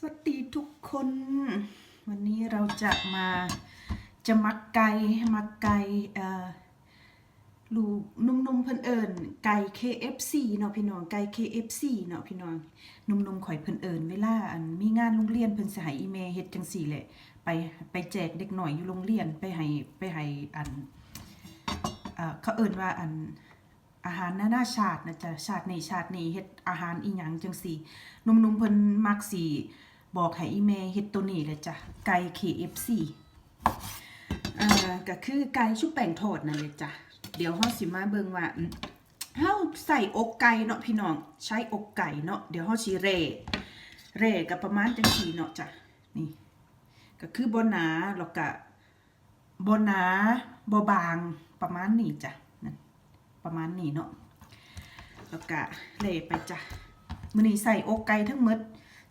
สวัสดีทุกคน วันนี้เราจะมาจะมักไก่มักไก่เอ่อลูกนุ่มๆเพิ่นเอิญไก่ KFC เนาะพี่น้องไก่ KFC เนาะพี่น้องนุ่มๆข่อยเพิ่นเอิญเวลาอันมีงานโรงเรียนเพิ่นสิให้อีเมลเฮ็ดจังซี่แหละไปไปแจกเด็กหน่อยอยู่โรงเรียนไปให้ไปให้อันเอ่อเขาเอิ้นว่าอันอาหารนานาชาตินะจ๊ะชาตินี้ชาตินี้เฮ็ดอาหารอีหยังจังสี่นุ่มๆเพิ่นมักสิ บอกให้อีแม่เฮ็ดตัวนี้เลยจ้ะ ไก่ KFC อ่าก็คือไก่ชุบแป้งทอดนั่นเลยจ้ะ เดี๋ยวเฮาสิมาเบิ่งว่าเฮาใส่อกไก่เนาะพี่น้อง ใช้อกไก่เนาะ เดี๋ยวเฮาสิเร่เร่ก็ประมาณจังสี่เนาะจ้ะ นี่ ก็คือบ่หนาแล้วก็บ่หนาบ่บางประมาณนี้จ้ะนั่นประมาณนี้เนาะแล้วก็เละไปจ้ะมื้อนี้ใส่อกไก่ทั้งหมด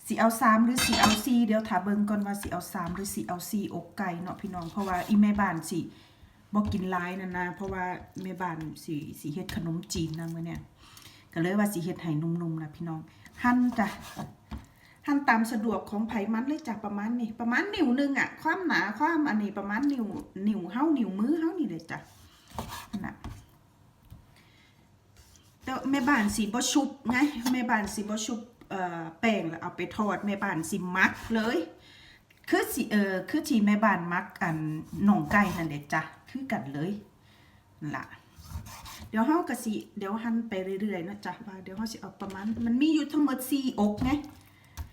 สิเอา3หรือสิเอา4เดี๋ยวถาเบิงก่อนว่าสิเอา3หรือสิเอา4อกไก่เนาะพี่น้อง เพราะว่าอีแม่บ้านสิบ่กินหลายนั่นนะเพราะว่าแม่บ้านสิสิเฮ็ดขนมจีนนะมื้อเนี้ยก็เลยว่าสิเฮ็ดให้นุ่มๆนะพี่น้องหั่นจ้ะหั่นตามสะดวกของไผมันเลยจ้ะประมาณนี้ประมาณนิ้วหนึงอะความหนาความอันนี้ประมาณนิ้วนิ้วเฮานิ้วมือเฮานี่เลยจ้ะนะแต่แม่บ้านสีบ่ชุบไงแม่บ้านสีบ่ชุบ แป้งแล้วเอาไปทอดแม่บ้านสิมักเลย คือสิเออคือที่แม่บ้านมักอันหนองไก่นั่นเด็จ้ะคือกันเลยล่ะเดี๋ยวเฮาก็สิเดี๋ยวหั่นไปเรื่อยๆนะจ๊ะว่าเดี๋ยวเฮาสิเอาประมาณมันมีอยู่ทั้งหมด4อกไง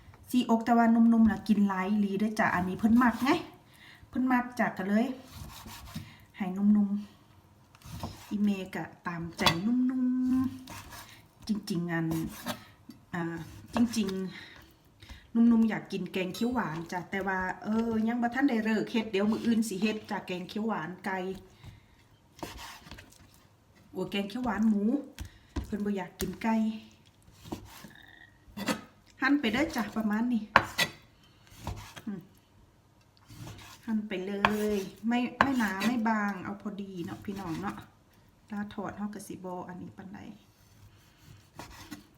4อกแต่ว่านุ่มๆน่ะกินหลายอีหลีเด้จ้ะอันนี้เพิ่นมักไงเพิ่นมักจ้ะก็เลยให้นุ่มๆอีเมกะตามใจนุ่มๆจริงๆอันอ่า จริง ๆ นุ่มๆอยากกินแกงเขียวหวานจ้ะแต่ว่าเออยังบ่ทันได้เลิกเฮ็ดเดี๋ยวมื้ออื่นสิเฮ็ดจากแกงเขียวหวานไก่โอ้แกงเขียวหวานหมูเพิ่นบ่อยากกินไก่หั่นไปเด้จ้ะประมาณนี้หั่นไปเลย ไม่ไม่หนาไม่บางเอาพอดีเนาะพี่น้องเนาะตาถอดเฮากะสิบอันนี้ปันใด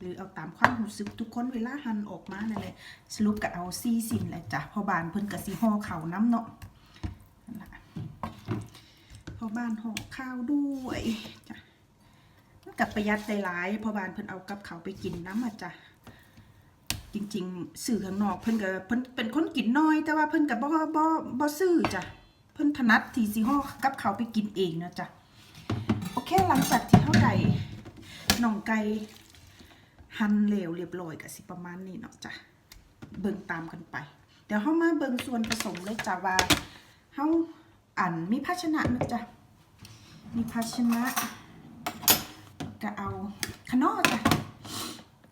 หรือเอาตามความรู้สึกทุกคนเวลาหันออกมานั่นแหละสรุปก็เอาซีสินแหละจ้ะพอบานเพิ่นกะสิห่อข้าน้ำเนาะพอบานห่อข้าวด้วยจ้ะกับประหยัดได้หลายพอบานเพิ่นเอากับเขาไปกินน้ำอะจ้ะจริงๆสื่อข้างนอกเพิ่นก็เพิ่นเป็นคนกินน้อย แต่ว่าเพิ่นก็บ่บ่บ่ซื้อจ้ะเพิ่นถนัดที่สิห่อกับเขาไปกินเองเนาะจ้ะโอเคหลังจากที่เท่าใดน่องไก่ หั่นเหลวเรียบร้อยก็สิประมาณนี้เนาะจ้ะเบิ่งตามกันไป เดี๋ยวเฮามาเบิ่งส่วนผสมเลยจ้ะว่าเฮาอันมีภาชนะนะจ้ะมีภาชนะก็เอาขนอจ้ะ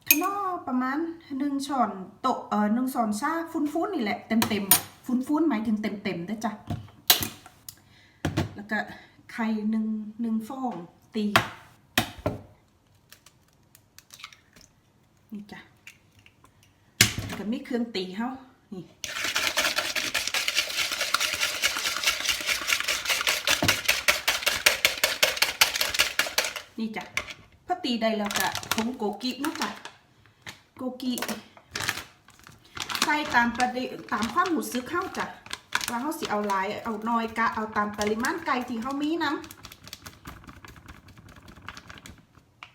ขนอประมาณหนึ่งช้อนโตะเออหนึ่งช้อนชาฟุ้นๆนี่แหละเต็มๆฟุ้นๆหมายถึงเต็มๆนะจ้ะแล้วก็ไข่หนึ่งหนึ่งฟองตี นี่จ้ะแล้วก็มีเครื่องตีเขานี่นี่จ้ะพอตีได้แล้วก็ผงโกกิเนาะจ้ะโกกิใส่ตามประเดตามความหมูซื้อเข้าจ้ะว่าเขาสิเอาลายเอาน้อยกะเอาตามปริมาณไก่ที่เขามีน้ำ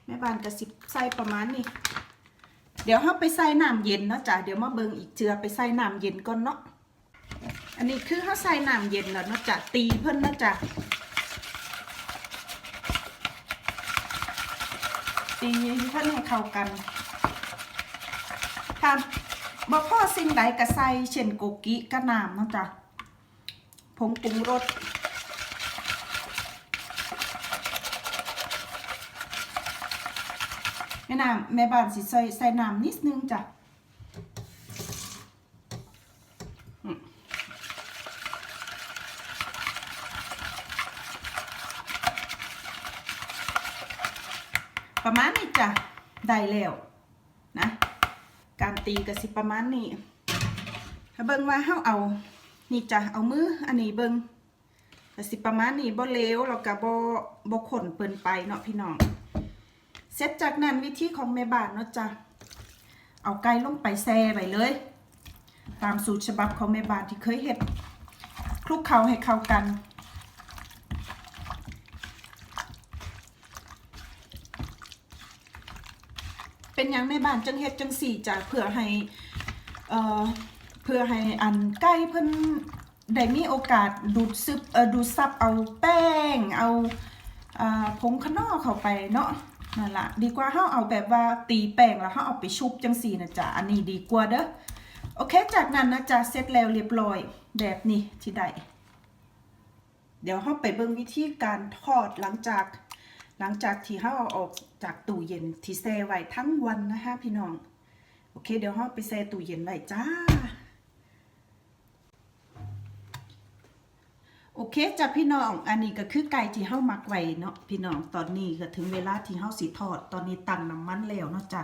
แม่บ้านกระสิบใส่ประมาณนี้ เดี๋ยวเขาไปใส่น้ำเย็นเนาะจ้ะเดี๋ยวมาเบิงอีกเจือไปใส่น้ำเย็นก่อนเนาะอันนี้คือเขาใส่น้ำเย็นแล้วเนาะจ้ะตีเพิ่นเนาะจ้ะตีเพิ่นให้เข้ากันค่ะบ่พอสิ่งใดก็ใส่เช่นโกกิกะน้ำเนาะจ้ะผงปรุงรส แม่น้ำแม่บ้านสิใส่ใส่น้ำนิดนึงจ้ะประมาณนี้จ้ะได้แล้วนะ การตีก็สิประมาณนี้ถ้าเบิ่งว่าเฮาเอา นี่จ้ะเอามืออันนี้เบิ่งก็สิประมาณนี้บ่เลวแล้วก็บ่บ่ขนเปินไปเนาะพี่น้อง เสร็จจากนั้นวิธีของแม่บ้านเนาะจ้ะเอาไก่ลงไปแช่ไว้เลย ตามสูตรฉบับของแม่บ้านที่เคยเฮ็ดคลุกเคล้าให้เข้ากัน เป็นยังแม่บ้านจังเฮ็ดจังสี่จ้ะเพื่อให้เอ่อเพื่อให้อันใกล้เพิ่นได้มีโอกาสดูดซึบเอ่อดูดซับเอาแป้ง เอาอ่าผงขนอเข้าไปเนาะ นั่นละดีกว่าเฮาเอาแบบว่าตีแป้งแล้วเฮาเอาไปชุบจังสีนะจ๊ะอันนี้ดีกว่าเด้อโอเค จากนั้นนะจ๊ะเสร็จแล้วเรียบร้อยแบบนี้ที่ได้เดี๋ยวเราไปเบิ่งวิธีการทอดหลังจาก หลังจากที่เราเอาออกจากตู้เย็นที่แช่ไว้ทั้งวันนะคะพี่น้อง โอเค เดี๋ยวเราไปแช่ตู้เย็นไว้จ้า โอเคจ้ะพี่น้อง อันนี้ก็คือไก่ที่เฮามักไว้เนาะพี่น้อง ตอนนี้ก็ถึงเวลาที่เฮาสิทอด ตอนนี้ตั้งน้ำมันแล้วเนาะจ้ะ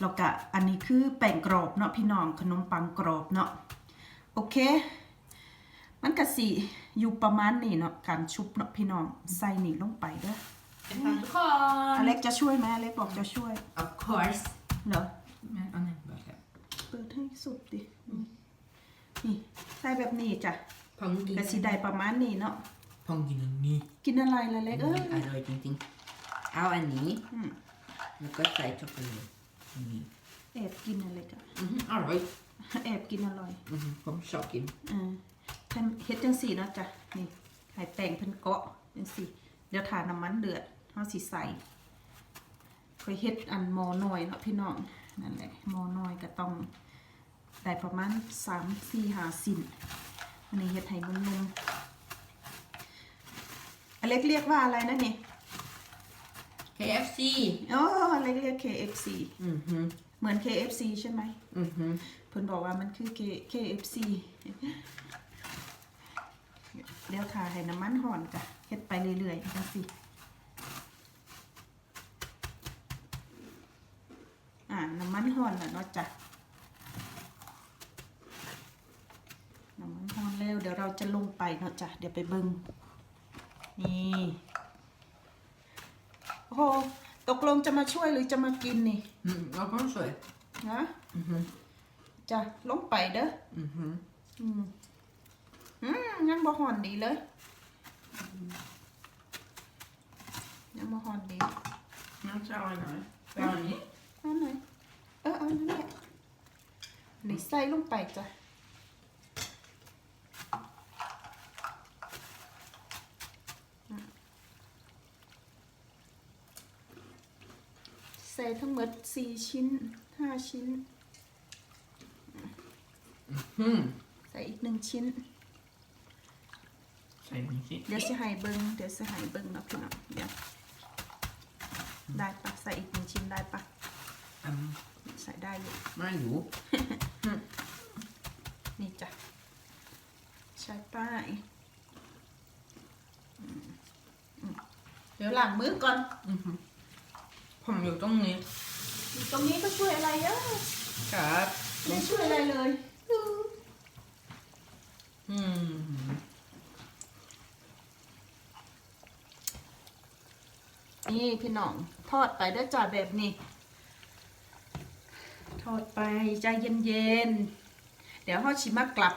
แล้วก็อันนี้คือแป้งกรอบเนาะพี่น้อง ขนมปังกรอบเนาะ โอเค มันก็สิอยู่ประมาณนี้เนาะ การชุบเนาะพี่น้อง ใส่นี่ลงไปเด้อเป็นฟังทุกคอนเล็กจะช่วยไหมอเล็กบอกจะช่วย of course เหรอไม่เอาไหนบอกครับเปิดให้สุดดิอืมนี่ใส่แบบนี้จ้ะ พองกินกระสีได้ประมาณนี้เนาะพองกินอันนี้กินอะไรละเล็กเอ้ยอร่อยจริงๆ เอาอันนี้ อืมแล้วก็ใส่ช็อกโกแลตอันนี้แอบกินอะไรกันอือหืออร่อยแอบกินอร่อยอือหือผมชอบกิน อ่าทำเฮ็ดจังสี่เนาะจ้ะนี่ไข่แป้งเพิ่นเกาะจังสี่ เดี๋ยวทาน้ำมันเดือดเฮาสิใส่ค่อยเฮ็ดอันหมอน้อยเนาะพี่น้องนั่นแหละหมอน้อยก็ต้องได้ประมาณ3 4 5สิ้น อันนี้เฮ็ดให้นุ่มๆอเล็กเรียกว่าอะไรนะนี่ KFC อ๋ออเล็กเรียก KFC อือหือเหมือน KFC ใช่ไหมอือหือเพิ่นบอกว่ามันคือ K KFC เดี๋ยวทาให้น้ำมันห่อนจ้ะเฮ็ดไปเรื่อยๆจังสิอ่าน้ำมันห่อนแล้วเนาะจ้ะ น้ำมันห่อนแล้ว เดี๋ยวเราจะลงไปเนาะจ้ะเดี๋ยวไปเบิ่งนี่โอ้โหตกลงจะมาช่วยหรือจะมากินนี่อืมเอาผมช่วยนะอือหือจ้ะลงไปเด้ออือหืออืมอืมยังบ่หอนดีเลยยังบ่หอนดีน้ำจะเอาอันไหนเอาอันนี้เอาหน่อยเออเอานั่นแหละนี่ใส่ลงไปจ้ะ ส่ทั้งหมดสี่ชิ้นห้าชิ้น อืมใส่อีกหนึ่งชิ้น ใส่นี่สิเดี๋ยวจะให้เบิ้งเดี๋ยวจะให้เบิ้งเนาะพี่น้องเดี๋ยวได้ปะใส่อีกหนึ่งชิ้นได้ปะอืมใส่ได้อยู่ไม่รู้นี่จ้ะใช้ป้ายอืมอืมเดี๋ยวล้างมือก่อน อือหือ ผมอยู่ตรงนี้ อยู่ตรงนี้ก็ช่วยอะไรเยอะครับไม่ได้ช่วยอะไรเลยอืมนี่พี่น้องทอดไปด้วยจ่าแบบนี้ ทอดไปใจเย็นๆ เดี๋ยวเขาชิมากลับ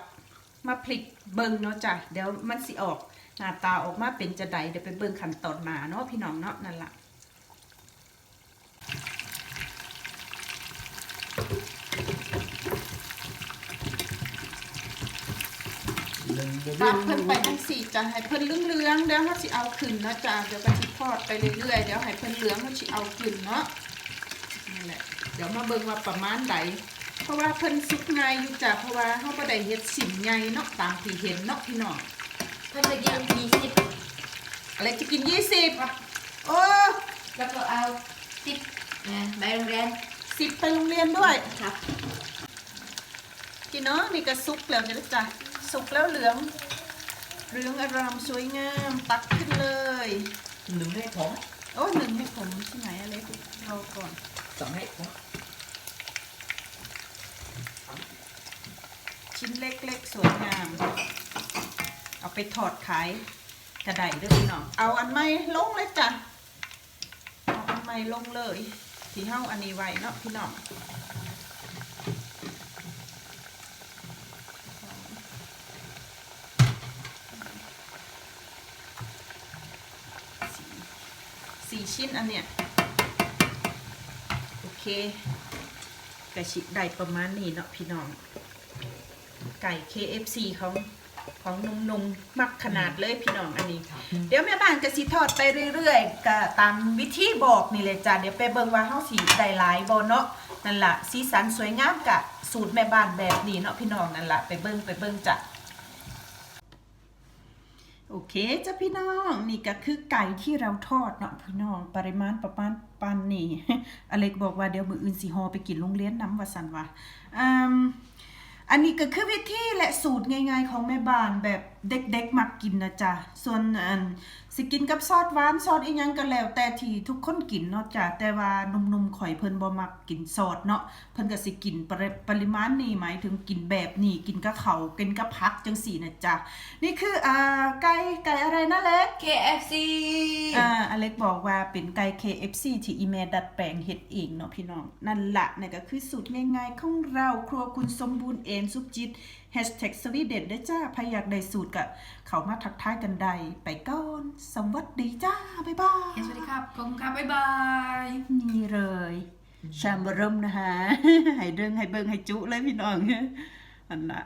มาพลิกเบิงเนาะจ้ะเดี๋ยวมันสิออกหน้าตาออกมาเป็นจะใดเดี๋ยวไปเบิงขั้นตอนหนาเนาะพี่น้องเนาะนั่นละ ตัดเพิ่นไปทั้งสี่จะให้เพิ่นเหลืองๆเดี๋ยวเขาสิเอาขึ้นเนาะจ้ะเดี๋ยวก็สิทอดไปเรื่อยๆเดี๋ยวให้เพิ่นเหลืองเขาสิเอาขึ้นเนาะนั่นแหละเดี๋ยวมาเบิ่งว่าประมาณใดเพราะว่าเพิ่นสุกง่ายอยู่จ้ะเพราะว่าเฮาบ่ได้เฮ็ดสิ่งใหญ่เนาะตามที่เห็นเนาะพี่น้องถ้าจะกินยี่สิบอะไรจะกิน20โอ้แล้วก็เอาสิบนะใบโรงเรียน10ไปโรงเรียนด้วยครับพี่น้องนี่ก็สุกแล้วจ้ะจ้ะ สุกแล้วเหลือง เหลืองอารามสวยงามตักขึ้นเลยหนึ่งให้ผมโอ้ยหนึ่งให้ผมที่ไหนอะไรเอาก่อนสองให้ผมชิ้นเล็กๆสวยงาม เอาไปถอดขายกระไดเด้วยพี่น้องเอาอันใหม่ลงเลยจ้ะเอาอันใหม่ลงเลยที่เฮ้าอันนี้ไว้เนาะพี่น้อง ชิ้นอันเนี้ยโอเคกระชิได้ประมาณนี้เนาะพี่น้อง ไก่ KFC ของของนุ่มๆมักขนาดเลยพี่น้องอันนี้ เดี๋ยวแม่บ้านก็สิทอดไปเรื่อยๆก็ตามวิธีบอกนี่เลยจ้ะเดี๋ยวไปเบิ่งว่าเฮาสิได้หลายบ่เนาะนั่นล่ะสีสันสวยงามกะสูตรแม่บ้านแบบนี้เนาะพี่น้องนั่นล่ะไปเบิ่งไปเบิ่งจ้ะ โอเคจ้ะพี่น้องนี่ก็คือไก่ที่เราทอดเนาะพี่น้องปริมาณประมาณปันนี่อเล็กบอกว่าเดี๋ยวมืออื่นสีหอไปกินโรงเรียนน้ำว่าสันว่าอืม อันนี้ก็คือวิธีและสูตรง่ายๆของแม่บ้านแบบเด็กๆมักกินนะจ๊ะ ส่วนอันสิกินกับซอสหวานซอสอีหยังก็แล้ว แต่ที่ทุกคนกินเนาะจ้ะแต่ว่าหนุ่มๆข่อยเพิ่นบ่มักกินซอสเนาะเพิ่นก็สิกินปริปริมาณนี้หมายถึงกินแบบนี้กินกับเขาวกินกับผักจังสี่นะจ๊ะ นี่คืออ่าไก่ไก่อะไรนะเล็ก KFC อ่าอเล็กบอกว่าเป็นไก่ KFC ที่อีเมดัดแปลงเฮ็ดเองเนาะพี่น้องนั่นละนี่นก็คือสูตรง่ายๆของเราครัวคุณสมบูรณ์เอนซุปจิต Hashtag สวีเด็ดได้จ้าใครอยากได้สูตรก็เขามาทักทายกันได้ไปก่อนสวัสดีจ้า บ๊ายบายสวัสดีครับขอบคุณครับบ๊ายบาย นี่เลยชามบรมนะฮะให้เดิงให้เบิงให้จุเลยพี่น้องอันละ